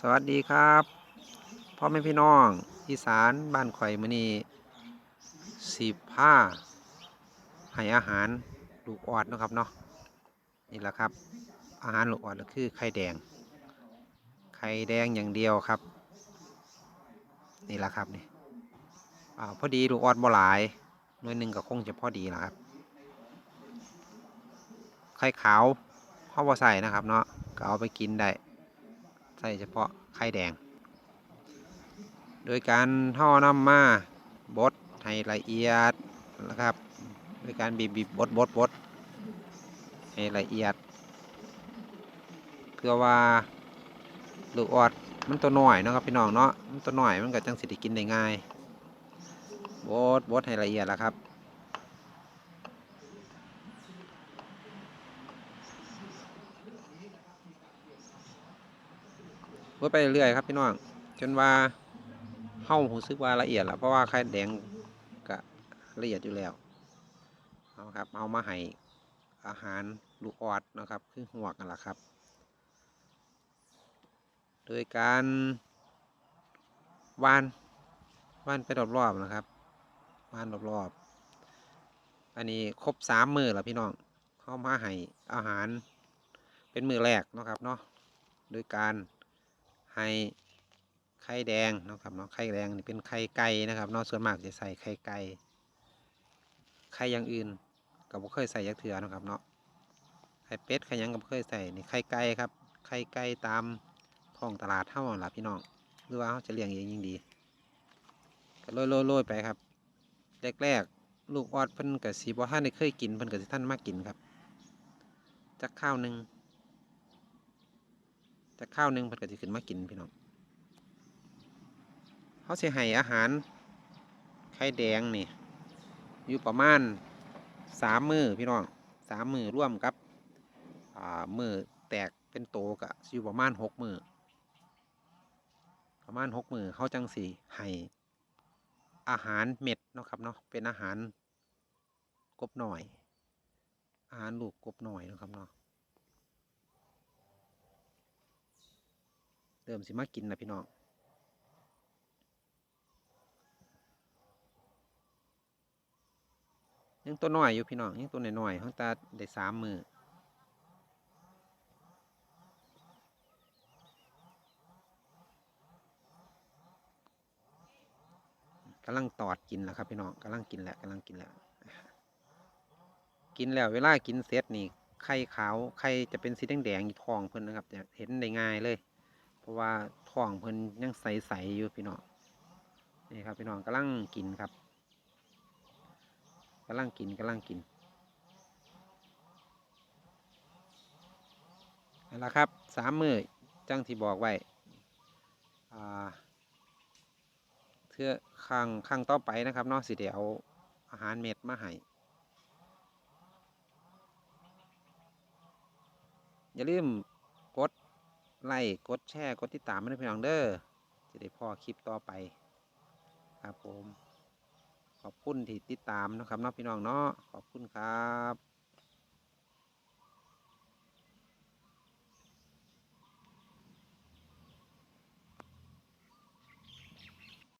สวัสดีครับพ่อแม่พี่น้องอีสานบ้านข่อยมือนี้สีผ้าให้อาหารลูกออดนะครับเนาะนี่แหละครับ อาหารลูกออดก็คือไข่แดง ไข่แดงอย่างเดียวครับ นี่แหละครับนี่อพอดีลูกออดบ่หลายหน่วยหนึ่งก็คงจะพอดีละครับไข่ขาวเขาบ่ใส่นะครับเนาะก็เอาไปกินได้ ส่เฉพาะไข่แดง โดยการท่อน้ำมาบดให้ละเอียดนะครับ โดยการบีบบีบบดบดบดให้ละเอียด เพื่อว่าลูกออดมันตัวหน้อยเนาะครับพี่น้องเนาะมันตัวหน้อยมันก็จังสิได้กินได้ง่ายบดบดให้ละเอียดแล้วครับ ดไปเรื่อยครับพี่น้องจนว่าเฮ้าหูซึกว่าละเอียดแล้วเพราะว่าไข่แดงก็ละเอียดอยู่แล้วเอาครับเอามาให้อาหารลูกออดนะครับ คือหวกนั่นแหละครับ โดยการวานวานไปรอบๆนะครับวานรอบๆอันนี้ครบสามมือแล้วพี่น้องเข้ามาให้อาหารเป็นมือแรกนะครับเนาะโดยการ ให้ไข่แดงนะครับเนาะไข่แดงนี่เป็นไข่ไก่นะครับเนาะส่วนมากจะใส่ไข่ไก่ไข่อย่างอื่นก็บ่เคยใส่ยักเถือนะครับเนาะไข่เป็ดไข่ยังก็บ่เคยใส่นี่ไข่ไก่ครับไข่ไก่ตามท้องตลาดเท่านั้นล่ะพี่น้องหรือว่าเขาจะเลี้ยงเองยิ่งดีก็โรยๆไปครับแรกๆลูกออดเพิ่นก็สิบ่ทันได้เคยกินเพิ่นก็สิท่านมากกินครับจักข้าวหนึ่ง จักข้าวหนึ่งเพิ่นก็สิขึ้นมากินพี่น้องเขาสิให้อาหารไข่แดงนี่อยู่ประมาณสามมือพี่น้องสามมือร่วมกับมือแตกเป็นโตก็สิอยู่ประมาณหกมือประมาณหกมือเขาจังสีให้อาหารเม็ดเนาะครับเนาะเป็นอาหารกบหน่อย อาหารลูกกบหน่อยนะครับเนาะ เริ่มสิมากินนะพี่น้องยังตัวน้อยอยู่พี่น้องยังตัวน้อยๆเขาตาได้สามมือกำลังตอดกินแล้วครับพี่น้องกำลังกินแล้วกำลังกินแล้ว กินแล้วเวลากินเสร็จนี่ไข่ขาวไข่จะเป็นสีแดงๆอยู่ทองเพิ่นนะครับจะเห็นได้ง่ายเลย เพราะว่าท้องเพิ่นยังใสๆอยู่พี่น้องนี่ครับพี่น้องกำลังกินครับกำลังกินกำลังกินนั่นละครับสามมือจังที่บอกไว้เทื่อข้างข้างต่อไปนะครับนาะสิเดี๋ยวอาหารเม็ดมาให้อย่าลืม ไลค์กดแชร์กดติดตามให้ด้เพี่น้องเด้อจะได้พ่อคลิปต่อไป ครับผม ขอบคุณที่ติดตามนะครับน้องพี่น้องเนาะขอบคุณครับ